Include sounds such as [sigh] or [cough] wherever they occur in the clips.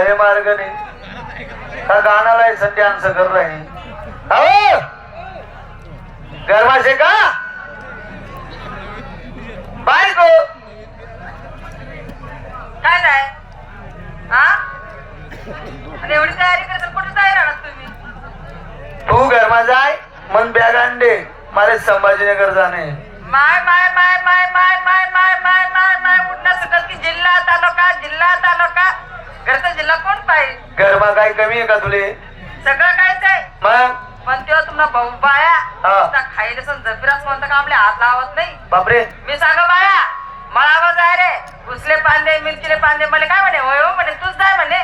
मार्ग नाही. हा गाण्याला आहे संधी आन्सर कर रहे हो गरमाशे का? बायको काय नाही? हा? आणि एवढी तयारी करत कुठे तयार आहात तुम्ही? तू गरमा जाय मन बॅग आणले मला संभाजीनगर जाणे. माय माय माय माय माय माय माय उठणं सुटत की जिल्हा तालुका जिल्हा तालुका घरचा जिल्हा कोण पाहिजे गरमा काय कमी आहे का तुले? सगळं कायच आहे. मग? पण तेव्हा तुम्हाला भाऊ बाया हा. खायला सण जपिरास म्हणता का आपल्या हात लावत नाही? बापरे. मी सांग बाया मला आवाज आहे रे. उसले पांदे मिरचीले पांदे मला काय म्हणे? होय हो म्हणे तूच जाय म्हणे.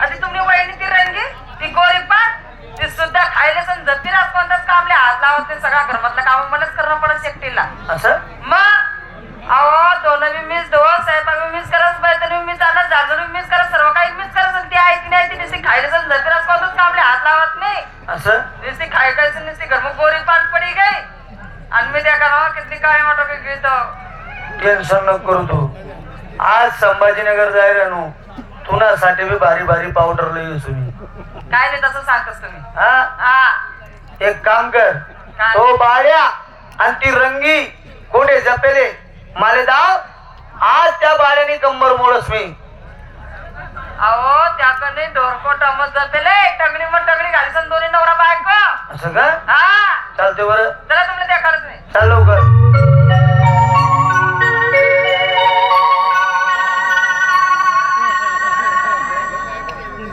आणि तुम्ही वहिनी ती रंगी ती गोरी पान ती सुद्धा खायला सण जपिरास कोणताच का आपल्या हात लावत नाही? सगळा घरमधलं काम मलाच करणं पडत एकटीला असं? मग? अहो दोन बी मिस धो स्वयंपाक बी मिस करत बर्तन बी मिस जाणार झाडझूड बी मिस करत सर्व काही मिस करत आणि ती आहे ती नाही ती नुसती खायला सण जपिरास कोणताच का आपल्या हात लावत नाही असं? नुसती खाय खायचं नुसती घर मग गोरी पान पडी गई. आणि मी त्या का किती काय मोठं काही घेतो टेन्शन नको करू तू. आज संभाजीनगर जाय तुनासाठी बी भारी भारी पावडर लई तुम्ही काय नाही तसं सांगतोस तुम्ही. हा? हा. एक काम कर. काय? तो बाळ्या आणि ती रंगी. कोठे जपेले. माले दाव. आज त्या बाळ्याने कंबर मोडस मी. त्याकडे डोरको टमत जपेले टगडी मग टगडी घाली सन दोन्ही नवरा बायको. असं का? हा. चालते बरं. चला तुम्ही त्या करत नाही. चाल लवकर.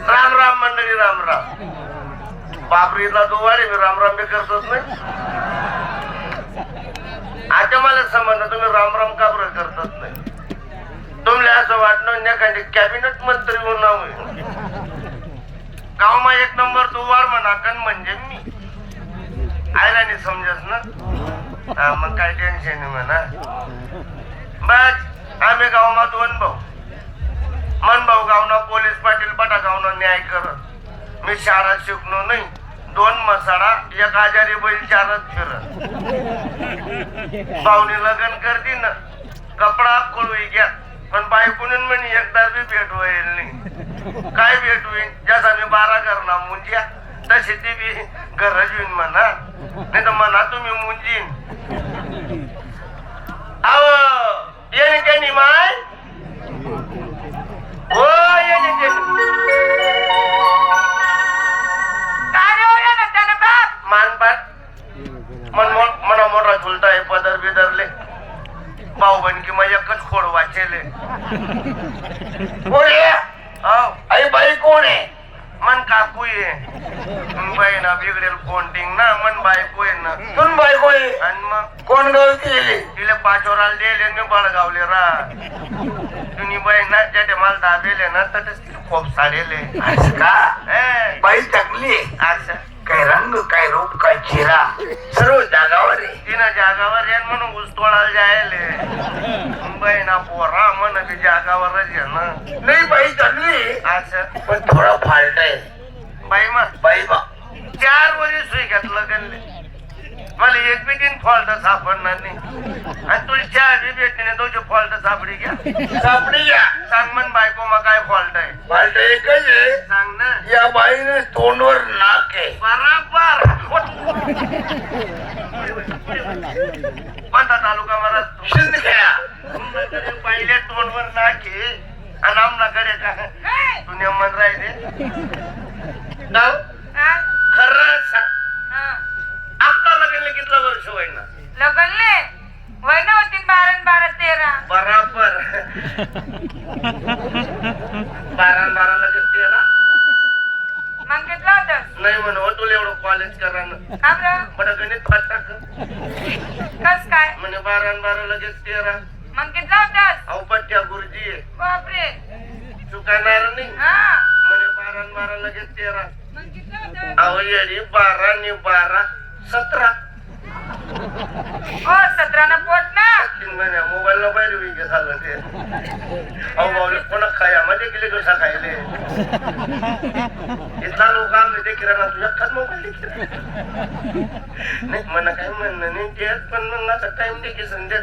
राम राम मंडळी राम राम बाबरीला जो वाढे मी राम राम बी करतोच नाही आता मला समजलं तुम्ही राम राम का बरं करतच नाही? तुम्हाला असं वाटलं एखादी कॅबिनेट मंत्री होणार गावमा एक नंबर तू वाढ म्हणा कन म्हणजे मी. आयला नाही समजस ना? हा मग काय टेन्शन नाही म्हणा. बस आम्ही गावमा दोन भाऊ. मन भाऊ गावना पोलीस पाटील पटा गावना न्याय करत. मी शाळा शिकलो नाही. दोन मसाडा एक आजारी बैल चारत फिरत. भाऊनी लग्न करती ना कपडा कोळवी घ्या. पण बायकोनी म्हणे एकदा बी भेट होईल नाही. काय भेट होईल जसा मी बारा करणार मुंजिया तशी ती बी गरज होईन म्हणा. नाही तर म्हणा तुम्ही मुंजीन. अव येणे माय? हो येणे कोण? आहे आई बाई कोण? आहे मन काकू आहे बाई ना बिघडेल कोणटिंग ना मन बायको आहे ना. तुन बायको आहे. आणि मग? कोण गळती? तिला पाचोराला दिले नि बळगावले रा. तुम्ही बाई ना ज्या मला दाबेले ना तर खूप साडेले. का? बाई चांगली आहे. असं काय रंग काय रूप काय चेहरा सर्व जागावर आहे. तिनं जागावर येईन म्हणून ऊस तोडायला जायले. मुंबई ना पोरा. म्हण बी जागावरच ना. नाही बाई चांगली. असं पण थोडा फाल्ट आहे बाई मग बाई बा चार वरी सुई घेतलं गणले मला एक बी तीन फॉल्ट सापडणार नाही. आणि तुला चार बी भेटली नाही तुझी फॉल्ट सापडी घ्या. सापडी या सांग म्हण बायको मग काय फॉल्ट आहे? फाल्ट एकच आहे. सांग ना. या बाईने तोंडवर नाक आहे. बराबर. [laughs] कोणता तालुका मला शिंदखेडा. आमच्याकडे पहिले तोंडवर नाके. आणि आमनाकडे का? तू नेमन राहिले. हा? खरं सांग. आपला लग्न कितलं वर्ष होईल ना लगनले? वय ना होती बारा बारा तेरा. बराबर. बारा बारा लगेच तेरा. मग घेतलं होतं नाही म्हण हो तुला एवढं कॉलेज करा ना का बरं? गणित पाठ टाक. कस काय? म्हणे बारा बारा लगेच तेरा. मग होतं अहो पट्ट्या गुरुजी आहे. बापरे. चुकणार नाही. हा. म्हणे बारा न बारा लगेच तेरा. मग घेतलं होतं अहो येडी बारा नि बारा सतरा. ओ सतरानं पोट ना तीन महिन्या मोबाईल न विके झालं ते. अहो खाया म्हणजे गेले कसा खायले इथला लोक आमचे किराणा तुझ्या खात मोबाईल नाही मला काय म्हणणं नाही ते पण मग आता टाइम दे की संध्या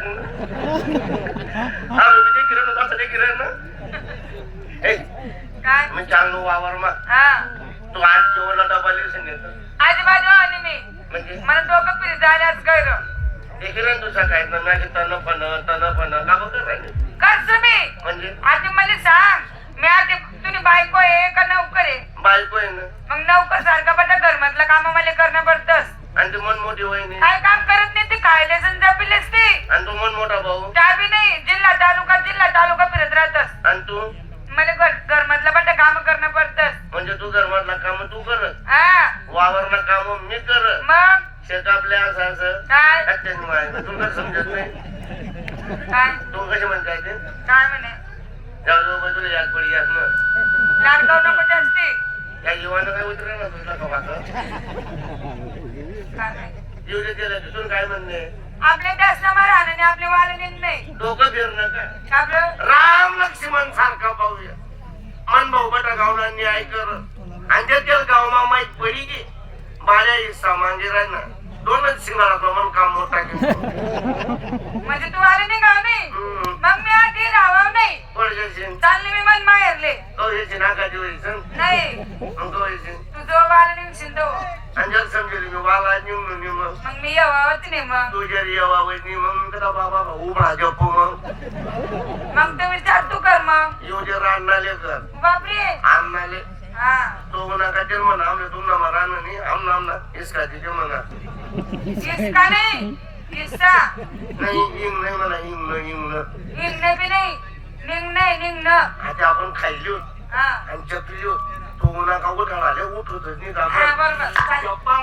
आम्ही ते किराणा असं ते किराणा. काय? मी चाललो वावर मा हा. तू आज जेवण डबा लिहिसून येतो आजूबाजू आणि मी म्हणजे? मला डोकं फिरी झाल्यास गैर. ते किरण तू सकाळी माझे तन फन तन फन का बघ कर म्हणजे? आधी मला सांग. मी आधी तुम्ही बायको आहे का नौकर आहे? बायको आहे ना. मग नौकर सारखा बटा घरमधलं काम मला करणं पडतंस आणि ती मन मोठी वहिनी काय काम करत नाही ते खायला समजा पिलेस ती. आणि तू मन मोठा भाऊ. त्या बी नाही जिल्हा तालुका जिल्हा तालुका फिरत राहतस. आणि तू? मला घर घरमधलं बटा काम करणं पडतस म्हणजे तू घरमधला काम तू करत हा. वावरला काम मी मग? शेत आपल्या असं असं काय? अत्याने माय तू कसं समजत नाही? काय तू कशी म्हणताय ते? काय म्हणे? जाऊ बाजूला याद पडी याद ना लाडकाव नको जास्ती. या जीवानं काय उतरे ना तुझा का भाकर काय नाही. येऊ दे त्याला तिथून काय म्हणणे? आपले जास्त राहणं आणि आपले वाले नाही डोकं फिरणं का आपलं राम लक्ष्मण सारखा पाहूया. मन भाऊ बटा गावला न्याय कर. आणि त्याच्या गावमा माहीत पडी की बाळ्या हिस्सा मागे राहणार. दोनच शिंगाळा मन काम मोठा केलं म्हणजे तू आले नाही गाव नाही हम्म. मग मी आधी राहावं नाही चालले मी मन माहेरले. नाही. तो जो वाला निघशील तो. जर समजेल मी वाला नि मग. मी नाही मग. तू जर येवा वैनी मग कदा बाबा उभा जपू मग. मग ते विचार तू कर मग. येऊ दे रान्नाले कर. बापरे. तो म्हणा आमने तुमना मा रान नाही आमना आमना इसका तिथे म्हणा. इसका नाही इस्सा नाही इंग नाही म्हणा इंग न इंग निघणं बी नाही निघ नाही निघणं आता आपण खाल्ली होत हा आणि चकली होत तो म्हणा का उठाळाले उठ होत नाही हा बरोबर चालेल. गप्पा